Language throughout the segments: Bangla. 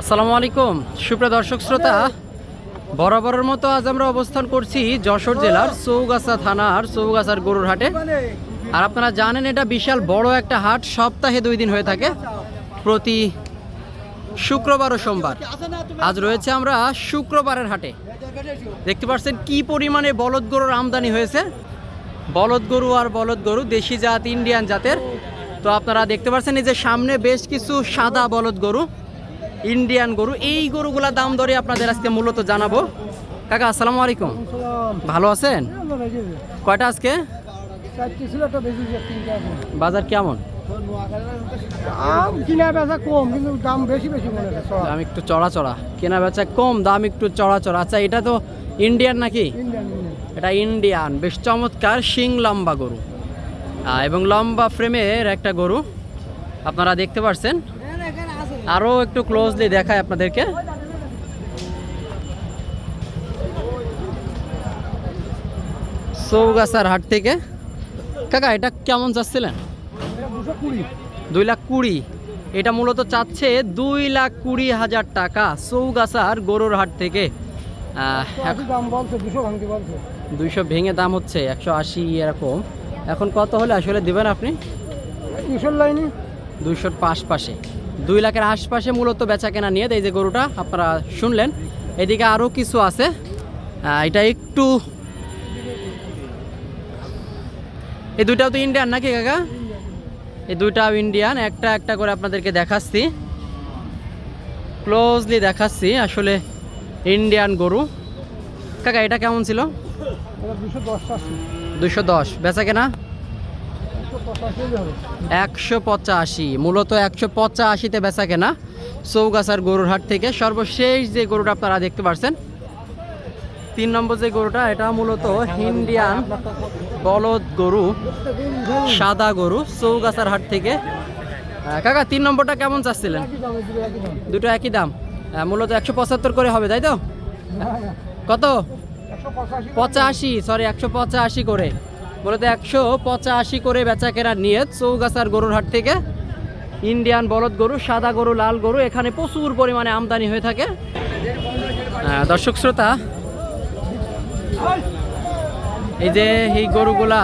আসসালামু আলাইকুম। সুপ্রিয় দর্শক শ্রোতা, বরাবরের মতো আজ আমরা অবস্থান করছি যশোর জেলার চৌগাছা থানার, চৌগাছার গরুর হাটে। আর আপনারা জানেন, এটা বিশাল বড় একটা হাট, সপ্তাহে দুই দিন হয়ে থাকে। প্রতি শুক্রবার ও সোমবার। আজ রয়েছে আমরা শুক্রবারের হাটে। দেখতে পাচ্ছেন কি পরিমাণে বলদ গরুর আমদানি হয়েছে। বলদ গরু আর বলদ গরু, দেশি জাত, ইন্ডিয়ান জাতের। তো আপনারা দেখতে পাচ্ছেন, এই যে সামনে বেশ কিছু সাদা বলদ গরু। ইন্ডিয়ান গরু। এই গরুগুলা দাম দরে আপনাদের আজকে মূলত জানাব। কাকা আসসালামু আলাইকুম। ভালো আছেন? কয়টা আজকে? বাজার কেমন? দাম বেচা কম কিন্তু দাম বেশি বেশি মনে দাম একটু চড়া চড়া। কেনা বেচা কম দাম একটু চড়া চড়া। আচ্ছা এটা তো ইন্ডিয়ান নাকি? এটা ইন্ডিয়ান। বেশ চমৎকার শিং লম্বা গরু। এবং লম্বা ফ্রেমের একটা গরু। আপনারা দেখতে পাচ্ছেন আরও একটু ক্লোজলি দেখায় আপনাদেরকে। চৌগাছার হাট থেকে। কাকা এটা কেমন চাচ্ছিলেন? দুই লাখ কুড়ি। এটা মূলত চাচ্ছে দুই লাখ কুড়ি হাজার টাকা চৌগাছার গরুর হাট থেকে। দুইশো ভেঙে দাম হচ্ছে একশো আশি এরকম। এখন কত হলে আসলে দেবেন আপনি? দুশোর লাইনে। দুইশোর পাশে দুই লাখের আশপাশে মূলত বেচা কেনা নিয়ে এই যে গরুটা আপনারা শুনলেন। এদিকে আরও কিছু আছে। এটা একটু এই দুইটাও তো ইন্ডিয়ান নাকি কাকা? এই দুইটাও ইন্ডিয়ান একটা একটা করে আপনাদেরকে দেখাচ্ছি। ক্লোজলি দেখাচ্ছি আসলে ইন্ডিয়ান গরু। কাকা এটা কেমন ছিল? দুশো দুইশো দশ বেচা কেনা একশো পঁচাশি, মূলত একশো পঁচাশিতে বেচা কেনা চৌগাছার গরুর হাট থেকে। সর্বশেষ যে গরুটা আপনারা দেখতে পাচ্ছেন তিন নম্বর যে গরুটা, এটা মূলত ইন্ডিয়ান বলদ গরু, সাদা গরু চৌগাছার হাট থেকে। কাকা, তিন নম্বরটা কেমন চাচ্ছিলেন? দুটো একই দাম। মূলত একশো পঁচাত্তর করে হবে, তাই তো? কত? পঁচাশি, সরি, একশো পঁচাশি করে। মূলত একশো পঁচাশি করে বেচা কেনার নিয়ে চৌগাছার গরুর হাট থেকে। ইন্ডিয়ান বলদ গরু, সাদা গরু, লাল গরু, এখানে প্রচুর পরিমাণে আমদানি হয়ে থাকে। দর্শক শ্রোতা, এই যে এই গরুগুলা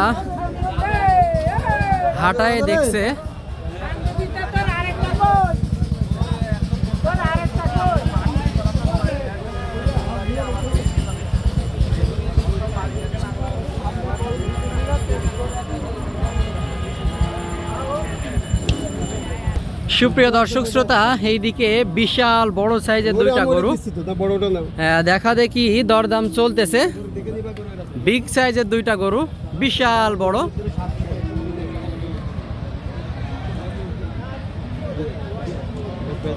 হাটায় দেখছে সুপ্রিয় দর্শক শ্রোতা এইদিকে বিশাল বড় সাইজের দুইটা গরু। আহ, দেখা দেখি দরদাম চলতেছে। বিগ সাইজের দুইটা গরু বিশাল বড়।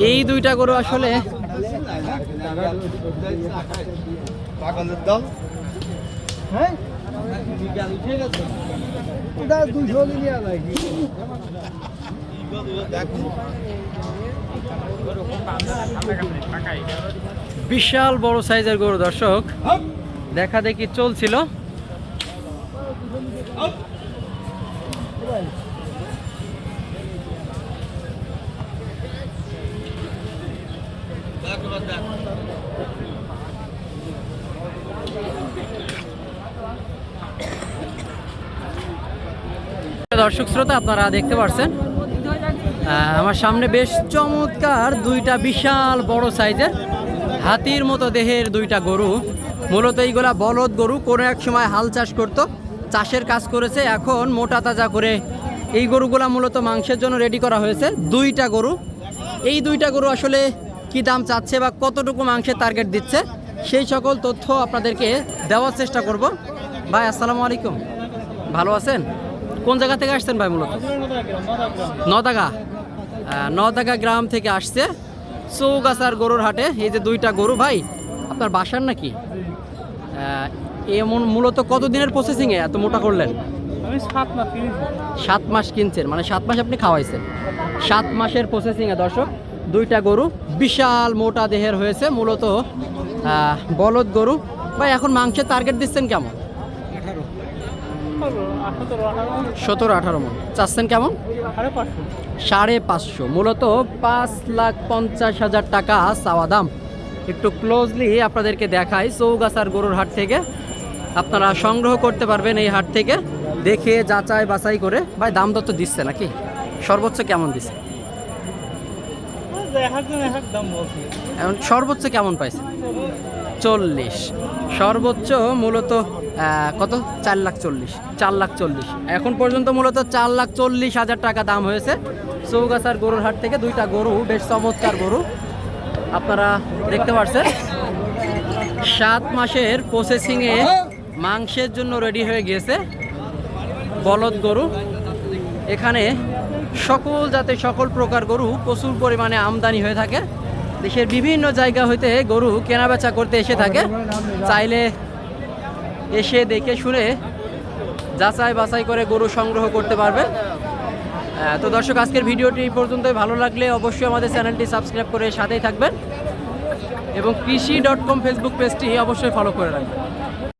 এই দুইটা গরু আসলে হ্যাঁ? বিশাল বড় সাইজের গরু দর্শক। দেখা দেখি চলছিল। দর্শক শ্রোতা আপনারা দেখতে পাচ্ছেন আমার সামনে বেশ চমৎকার দুইটা বিশাল বড় সাইজের হাতির মতো দেহের দুইটা গরু। মূলত এইগুলা বলদ গরু, কোনো এক সময় হাল চাষ করত, চাষের কাজ করেছে। এখন মোটা তাজা করে এই গরুগুলা মূলত মাংসের জন্য রেডি করা হয়েছে। দুইটা গরু। এই দুইটা গরু আসলে কি দাম চাচ্ছে বা কতটুকু মাংসের টার্গেট দিচ্ছে, সেই সকল তথ্য আপনাদেরকে দেওয়ার চেষ্টা করব। ভাই, আসসালামু আলাইকুম। ভালো আছেন? কোন জায়গা থেকে আসছেন ভাই মূলত? নদাগা নদাগা গ্রাম থেকে আসছে চৌগাছার গরুর হাটে। এই যে দুইটা গরু ভাই আপনার বাসার নাকি? এমন মূলত কত দিনের প্রসেসিংয়ে এত মোটা করলেন? সাত মাস সাত মাস কিনছেন মানে সাত মাস আপনি খাওয়াইছেন। সাত মাসের প্রসেসিংয়ে দর্শক দুইটা গরু বিশাল মোটা দেহের হয়েছে মূলত বলদ গরু। ভাই এখন মাংসের টার্গেট দিচ্ছেন কেমন? সতেরো আঠারো মন। চাচ্ছেন কেমন? সাড়ে পাঁচশো। মূলত পাঁচ লাখ পঞ্চাশ হাজার টাকা চাওয়া দাম। একটু ক্লোজলি আপনাদেরকে দেখাই চৌগাছার গরুর হাট থেকে। আপনারা সংগ্রহ করতে পারবেন এই হাট থেকে। দেখে যাচাই বাছাই করে। ভাই দাম দর তো দিচ্ছে নাকি? সর্বোচ্চ কেমন দিচ্ছে? এখন সর্বোচ্চ কেমন পাইছে? চল্লিশ। সর্বোচ্চ মূলত কত? চার লাখ চল্লিশ। চার লাখ চল্লিশ। এখন পর্যন্ত মূলত চার লাখ চল্লিশ হাজার টাকা দাম হয়েছে। চৌগাছার গরুর হাট থেকে দুইটা গরু, বেশ চমৎকার গরু। আপনারা দেখতে পাচ্ছেন সাত মাসের প্রসেসিংয়ে মাংসের জন্য রেডি হয়ে গিয়েছে বলদ গরু। এখানে সকল জাতের, সকল প্রকার গরু প্রচুর পরিমাণে আমদানি হয়ে থাকে। দেশের বিভিন্ন জায়গা হইতে গরু কেনাবেচা করতে এসে থাকে। চাইলে এসে দেখে শুনে যাচাই বাছাই করে গরু সংগ্রহ করতে পারবেন। তো দর্শক, আজকের ভিডিওটি পর্যন্ত ভালো লাগলে অবশ্যই আমাদের চ্যানেলটি সাবস্ক্রাইব করে সাথেই থাকবেন। এবং কৃষি ডট কম ফেসবুক পেজটি অবশ্যই ফলো করে রাখবেন।